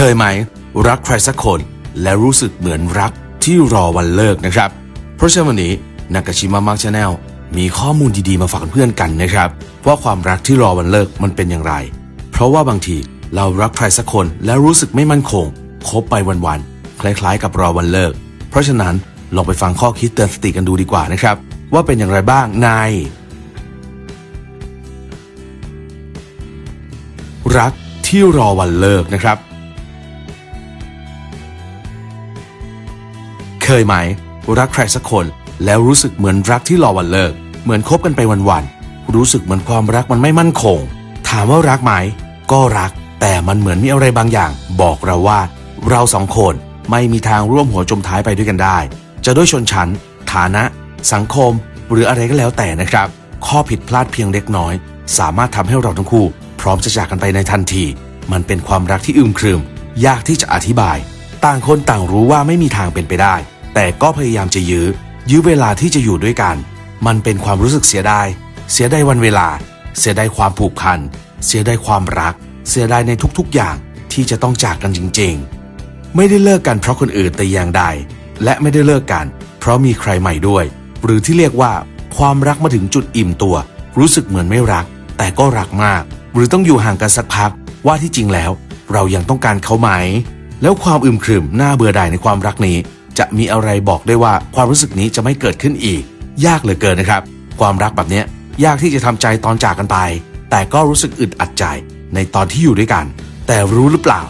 เคยไหม รักใครสักคนและรู้สึกเหมือนรักที่รอวันเลิกนะครับ เพราะฉะนั้นวันนี้นากาชิมะมักชาแนลมีข้อมูลดีๆมาฝากเพื่อนกันนะครับว่าความรักที่รอวันเลิกมันเป็นอย่างไร เพราะว่าบางทีเรารักใครสักคนและรู้สึกไม่มั่นคงคบไปวันๆคล้ายๆ กับรอวันเลิก เพราะฉะนั้นลองไปฟังข้อคิดเตือนสติกันดูดีกว่านะครับ ว่าเป็นอย่างไรบ้างในรักที่รอวันเลิกนะครับ เคยไหม รักใครสักคน แล้วรู้สึกเหมือนรักที่รอวันเลิก เหมือนคบกันไปวันๆรู้สึกเหมือนความรักมันไม่มั่นคง ถามว่ารักไหม ก็รัก แต่มันเหมือนมีอะไรบางอย่าง บอกเราว่า เราสองคนไม่มีทางร่วมหัวจมท้ายไปด้วยกันได้ จะด้วยชนชั้น ฐานะ สังคม หรืออะไรก็แล้วแต่นะครับ ข้อผิดพลาดเพียงเล็กน้อย สามารถทำให้เราทั้งคู่ พร้อมจะจากกันไปในทันที มันเป็นความรักที่อึมครึม ยากที่จะอธิบาย ต่างคนต่างรู้ว่าไม่มีทางเป็นไปได้ แต่ก็พยายามจะยื้อ ยื้อเวลาที่จะอยู่ด้วยกัน มันเป็นความรู้สึกเสียดาย เสียดายวันเวลา เสียดายความผูกพัน เสียดายความรัก เสียดายในทุกๆอย่างที่จะต้องจากกันจริง ๆ ไม่ได้เลิกกันเพราะคนอื่นแต่อย่างใด และไม่ได้เลิกกัน เพราะมีใครใหม่ด้วย หรือที่เรียกว่า ความรักมาถึงจุดอิ่มตัว รู้สึกเหมือนไม่รัก แต่ก็รักมาก หรือต้องอยู่ห่างกันสักพัก ว่าที่จริงแล้ว เรายังต้องการเขาไหม แล้วความอึมครึมน่าเบื่อหน่ายในความรักนี้ จะมีอะไรบอกได้ว่าความรู้สึกนี้จะไม่เกิดขึ้นอีก ยากเหลือเกินนะครับ ความรักแบบเนี้ยยากที่จะทำใจตอนจากกันไป แต่ก็รู้สึกอึดอัดใจในตอนที่อยู่ด้วยกัน แต่รู้หรือเปล่า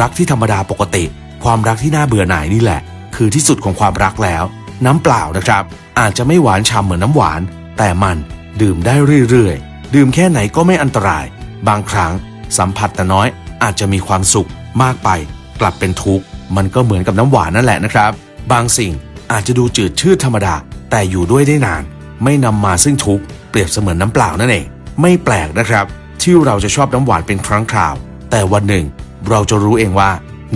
รักที่ธรรมดาปกติ ความรักที่น่าเบื่อหน่ายนี่แหละ คือที่สุดของความรักแล้ว น้ำเปล่านะครับ อาจจะไม่หวานฉ่ำเหมือนน้ำหวาน แต่มันดื่มได้เรื่อยๆ ดื่มแค่ไหนก็ไม่อันตราย บางครั้ง สัมผัสแต่น้อยอาจจะมีความสุขมากไป กลับเป็นทุกข์มันก็เหมือนกับน้ำหวานนั่นแหละนะครับ บางสิ่งอาจจะดูจืดชืดธรรมดา แต่อยู่ด้วยได้นาน ไม่นำมาซึ่งทุกข์เปรียบเสมือนน้ำเปล่านั่นเอง ไม่แปลกนะครับ ที่เราจะชอบน้ำหวานเป็นครั้งคราว แต่วันหนึ่ง เราจะรู้เองว่า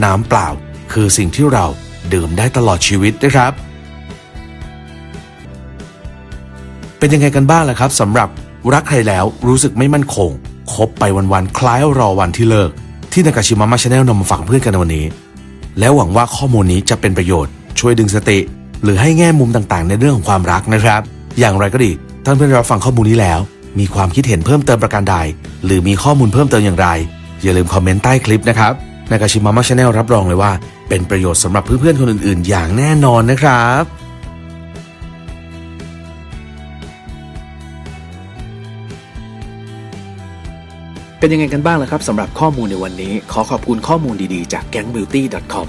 น้ำเปล่า คือสิ่งที่เราดื่มได้ตลอดชีวิตนะครับ เป็นยังไงกันบ้างล่ะครับสำหรับรักใครแล้วรู้สึกไม่มั่นคงคบไปวันๆคล้ายรอวันที่เลิก ที่นากาชิมะมาชาแนลนำมาฝากเพื่อนกันในวันนี้ แล้วหวังว่าข้อมูลนี้จะเป็นประโยชน์ ช่วยดึงสติ หรือให้แง่มุมต่างๆ ในเรื่องของความรักนะครับ อย่างไรก็ดีท่านเพื่อนรับฟังข้อมูลนี้แล้ว มีความคิดเห็นเพิ่มเติมประการใด หรือมีข้อมูลเพิ่มเติมอย่างไร อย่าลืมคอมเมนต์ใต้คลิปนะครับนากาชิมะมาชาแนลรับรองเลยว่า เป็นประโยชน์สำหรับเพื่อนๆคนอื่นๆ อย่างแน่นอนนะครับเป็นยังไงกันบ้างล่ะครับสำหรับข้อมูลในวันนี้ ขอขอบคุณข้อมูลดีๆ จาก gangbeauty.com